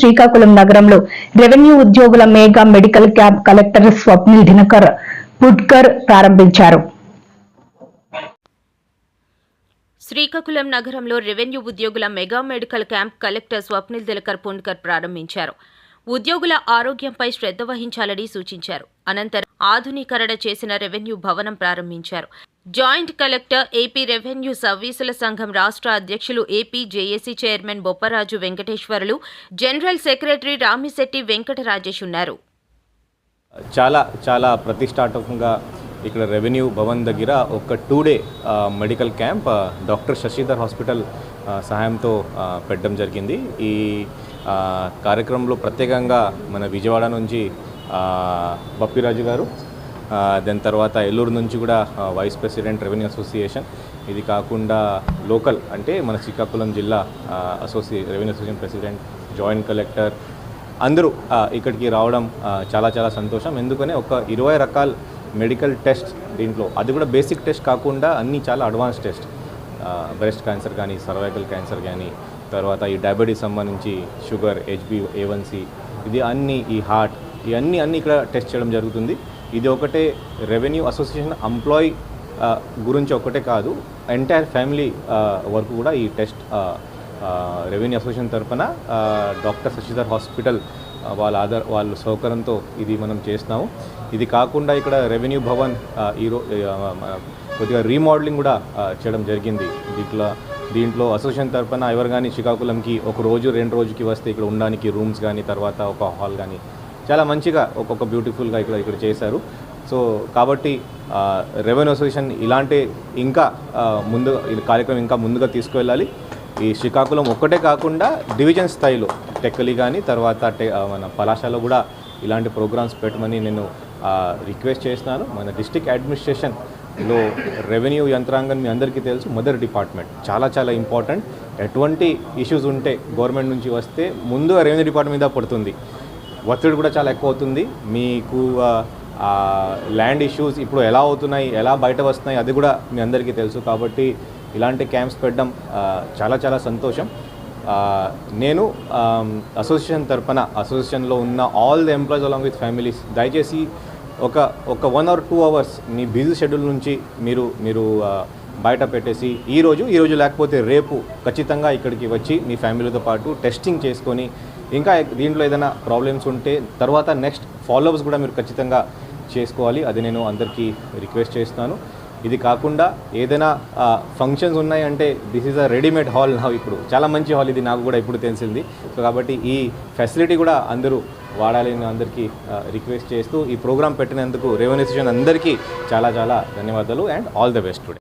శ్రీకాకుళం నగరంలో రెవెన్యూ ఉద్యోగుల mega medical camp collector Swapnil Dinakar Pudkar ప్రారంభించారు. శ్రీకాకుళం నగరంలో రెవెన్యూ ఉద్యోగుల mega medical camp collector Swapnil Dilakar Pundkar ప్రారంభించారు. ఉద్యోగుల ఆరోగ్యంపై శ్రద్ధ వహించాలని సూచించారు. అనంతరం ఆధునీకరణ చేసిన రెవెన్యూ భవనం ప్రారంభించారు. జాయింట్ కలెక్టర్ ఏపీ రెవెన్యూ సర్వీసుల సంఘం రాష్ట్ర అధ్యక్షులు AP JAC chairman Bopparaju Venkateswarlu general secretary Ramisetti Venkata Rajesh ఉన్నారు. చాలా చాలా ప్రతిష్టాత్మకంగా ఇక్కడ రెవెన్యూ భవన్ దగ్గర ఒక two day medical camp doctor Sasidhar hospital సహాయంతో పెట్టడం జరిగింది. ఈ కార్యక్రమంలో ప్రత్యేకంగా మన విజయవాడ నుంచి బప్పిరాజు గారు దాని తర్వాత ఏలూరు నుంచి కూడా వైస్ ప్రెసిడెంట్ రెవెన్యూ అసోసియేషన్ ఇది కాకుండా లోకల్ అంటే మన శ్రీకాకుళం జిల్లా అసోసియే revenue association president joint collector అందరూ ఇక్కడికి రావడం చాలా చాలా సంతోషం. ఎందుకనే ఒక ఇరవై రకాల మెడికల్ టెస్ట్ దీంట్లో. అది కూడా బేసిక్ టెస్ట్ కాకుండా అన్నీ చాలా అడ్వాన్స్ టెస్ట్ బ్రెస్ట్ క్యాన్సర్ కానీ సర్వైకల్ క్యాన్సర్ కానీ తర్వాత ఈ డయాబెటీస్ సంబంధించి షుగర్ హెచ్బి ఏవన్సీ ఇది అన్ని ఈ హార్ట్ ఇవన్నీ అన్నీ ఇక్కడ టెస్ట్ చేయడం జరుగుతుంది. ఇది ఒకటే రెవెన్యూ అసోసియేషన్ ఎంప్లాయీ గురించి ఒకటే కాదు ఎంటైర్ ఫ్యామిలీ వరకు కూడా ఈ టెస్ట్ రెవెన్యూ అసోసియేషన్ తరఫున డాక్టర్ శశిధర్ హాస్పిటల్ వాళ్ళ ఆధార్ వాళ్ళ సౌకర్యంతో ఇది మనం చేస్తున్నాము ఇది కాకుండా ఇక్కడ రెవెన్యూ భవన్ ఈరో కొద్దిగా రీమోడలింగ్ కూడా చేయడం జరిగింది. దీంట్లో దీంట్లో అసోసియేషన్ తరఫున ఎవరు కానీ శ్రీకాకుళంకి ఒక రోజు రెండు రోజుకి వస్తే ఇక్కడ ఉండడానికి రూమ్స్ కానీ తర్వాత ఒక హాల్ కానీ చాలా మంచిగా ఒక్కొక్క బ్యూటిఫుల్గా ఇక్కడ ఇక్కడ చేశారు. సో కాబట్టి రెవెన్యూ అసోసియేషన్ ఇలాంటి ఇంకా ముందు కార్యక్రమం ఇంకా ముందుగా తీసుకువెళ్ళాలి. ఈ శ్రీకాకుళం ఒక్కటే కాకుండా డివిజన్ స్థాయిలో టెక్కలి కానీ తర్వాత మన పలాశాలో కూడా ఇలాంటి ప్రోగ్రామ్స్ పెట్టమని నేను రిక్వెస్ట్ చేస్తున్నాను. మన డిస్టిక్ అడ్మినిస్ట్రేషన్లో రెవెన్యూ యంత్రాంగం మీ అందరికీ తెలుసు మదర్ డిపార్ట్మెంట్ చాలా చాలా ఇంపార్టెంట్ ఎటువంటి ఇష్యూస్ ఉంటే గవర్నమెంట్ నుంచి వస్తే ముందుగా రెవెన్యూ డిపార్ట్మెంట్ మీద పడుతుంది. ఒత్తిడి కూడా చాలా ఎక్కువ అవుతుంది. మీకు ల్యాండ్ ఇష్యూస్ ఇప్పుడు ఎలా అవుతున్నాయి ఎలా బయట వస్తున్నాయి అది కూడా మీ అందరికీ తెలుసు. కాబట్టి ఇలాంటి క్యాంప్స్ పెట్టడం చాలా చాలా సంతోషం. నేను అసోసియేషన్ తరఫున అసోసియేషన్లో ఉన్న all the employees along with families దయచేసి ఒక ఒక వన్ ఆర్ టూ అవర్స్ మీ బిజీ షెడ్యూల్ నుంచి మీరు మీరు బయట పెట్టేసి ఈరోజు ఈరోజు లేకపోతే రేపు ఖచ్చితంగా ఇక్కడికి వచ్చి మీ ఫ్యామిలీతో పాటు టెస్టింగ్ చేసుకొని ఇంకా దీంట్లో ఏదైనా ప్రాబ్లమ్స్ ఉంటే తర్వాత నెక్స్ట్ ఫాలోఅప్స్ కూడా మీరు ఖచ్చితంగా చేసుకోవాలి. అది నేను అందరికీ రిక్వెస్ట్ చేస్తున్నాను. ఇది కాకుండా ఏదైనా ఫంక్షన్స్ ఉన్నాయంటే this is a readymade hall నా ఇప్పుడు. చాలా మంచి హాల్ ఇది నాకు కూడా ఇప్పుడు తెలిసింది. సో కాబట్టి ఈ ఫెసిలిటీ కూడా అందరూ వాడాలని నేను అందరికీ రిక్వెస్ట్ చేస్తూ ఈ ప్రోగ్రామ్ పెట్టినందుకు రెవెన్యూ స్టేషన్ అందరికీ చాలా చాలా ధన్యవాదాలు and all the best today